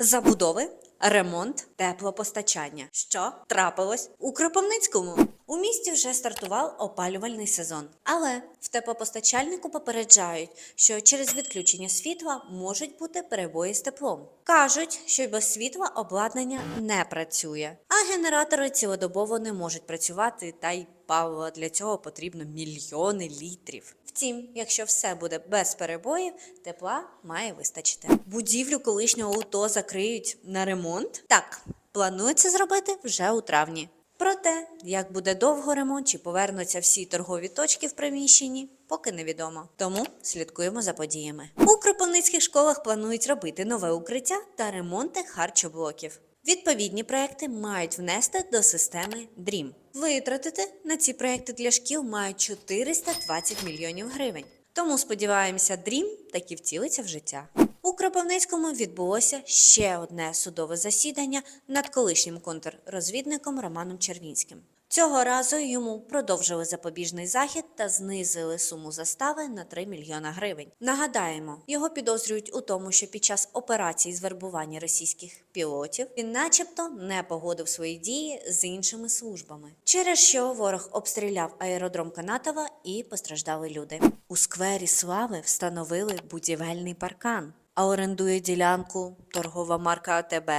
Забудови, ремонт, теплопостачання. Що трапилось у Кропивницькому? У місті вже стартував опалювальний сезон, але в теплопостачальнику попереджають, що через відключення світла можуть бути перебої з теплом. Кажуть, що без світла обладнання не працює, а генератори цілодобово не можуть працювати, та й палива для цього потрібно мільйони літрів. Втім, якщо все буде без перебоїв, тепла має вистачити. Будівлю колишнього УТО закриють на ремонт. Так, планується зробити вже у травні. Проте, як буде довго ремонт чи повернуться всі торгові точки в приміщенні, поки невідомо. Тому слідкуємо за подіями. У кропивницьких школах планують робити нове укриття та ремонти харчоблоків. Відповідні проекти мають внести до системи DREAM. Витратити на ці проекти для шкіл мають 420 мільйонів гривень. Тому сподіваємося, DREAM таки втілиться в життя. У Кропивницькому відбулося ще одне судове засідання над колишнім контррозвідником Романом Червінським. Цього разу йому продовжили запобіжний захід та знизили суму застави на 3 мільйона гривень. Нагадаємо, його підозрюють у тому, що під час операції з вербування російських пілотів він, начебто, не погодив свої дії з іншими службами, через що ворог обстріляв аеродром Канатова і постраждали люди. У сквері слави встановили будівельний паркан, а орендує ділянку торгова марка АТБ.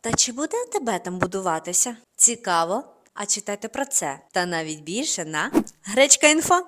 Та чи буде АТБ там будуватися? Цікаво. А читайте про це та навіть більше на Гречка Інфо.